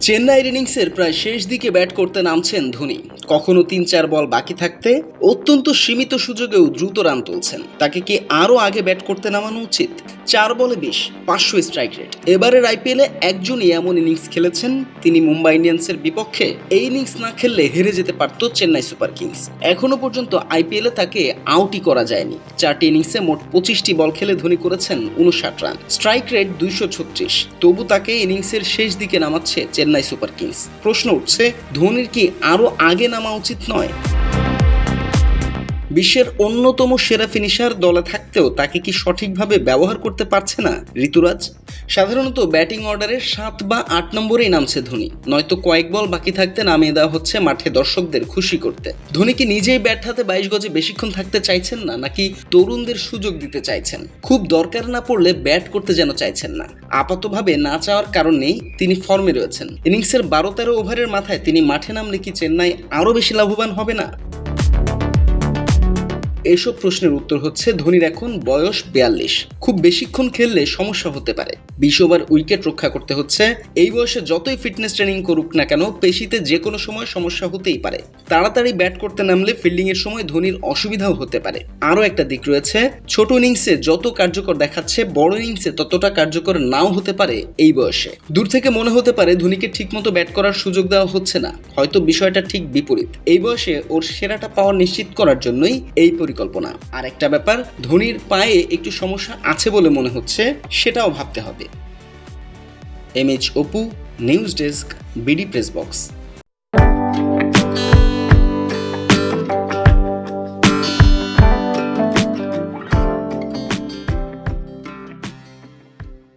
চেন্নাইয়ের ইনিংসের প্রায় শেষ দিকে ব্যাট করতে নামছেন ধোনি। কখনো তিন, চার বল বাকি থাকতে অত্যন্ত সীমিত সুযোগেও দ্রুত রান তুলছেন। তাকে কি আরও আগে ব্যাট করতে নামানো উচিত? চার বলে বিশ, পাঁচশো স্ট্রাইক রেট। এবারের আইপিএলে একজনই এমন ইনিংস খেলেছেন, তিনি মুম্বাই ইন্ডিয়ান্সের বিপক্ষে এই ইনিংস না খেললে হেরে যেতে পারত চেন্নাই সুপার কিংস। এখনও পর্যন্ত আইপিএলে তাকে আউটই করা যায়নি। চারটি ইনিংসে মোট পঁচিশটি বল খেলে ধোনি করেছেন উনষাট রান। স্ট্রাইক রেট দুইশো ছত্রিশ। তবু তাকে ইনিংসের শেষ দিকে নামাচ্ছে চেন্নাই। Super Kings. প্রশ্ন উঠছে ধোনির কি আরও আগে নামা উচিত নয়? বিশ্বের অন্যতম সেরা ফিনিশার দলে থাকতেও তাকে কি সঠিকভাবে ব্যবহার করতে পারছে না ঋতুরাজ? সাধারণত ব্যাটিং অর্ডারের সাত বা আট নম্বরেই নামছে ধোনি। নয়তো কয়েক বল বাকি থাকতে নামিয়ে দেওয়া হচ্ছে মাঠে দর্শকদের খুশি করতে। ধোনি কি নিজেই ব্যাট হাতে বাইশ গজে বেশিক্ষণ থাকতে চাইছেন না, নাকি তরুণদের সুযোগ দিতে চাইছেন? খুব দরকার না পড়লে ব্যাট করতে যেন চাইছেন না। আপাতভাবে না চাওয়ার কারণ নেই, তিনি ফর্মে রয়েছেন। ইনিংসের বারো তেরো ওভারের মাথায় তিনি মাঠে নামলে কি চেন্নাই আরও বেশি লাভবান হবে না? এসব প্রশ্নের উত্তর হচ্ছে ধোনির এখন বয়স বিয়াল্লিশ। খুব বেশিক্ষণ খেললে সমস্যা হতে পারে। বিশ ওভার উইকেট রক্ষা করতে হচ্ছে। এই বয়সে যতই ফিটনেস ট্রেনিং করুক না কেন, পেশিতে যে কোনো সময় সমস্যা হতেই পারে। তাড়াতাড়ি ব্যাট করতে নামলে ফিল্ডিং এর সময় ধোনির অসুবিধাও হতে পারে। আরও একটা দিক রয়েছে, ছোট ইনিংসে যত কার্যকর দেখাচ্ছে, বড় ইনিংসে ততটা কার্যকর নাও হতে পারে এই বয়সে। দূর থেকে মনে হতে পারে ধোনিকে ঠিকমতো ব্যাট করার সুযোগ দেওয়া হচ্ছে না। হয়তো বিষয়টা ঠিক বিপরীত। এই বয়সে ওর সেরাটা পাওয়ার নিশ্চিত করার জন্যই এই পরিকল্পনা। আর একটা ব্যাপার, ধোনির পায়ে একটু সমস্যা আছে বলে মনে হচ্ছে, সেটাও ভাবতে হবে। M H Apu, news desk, BD press box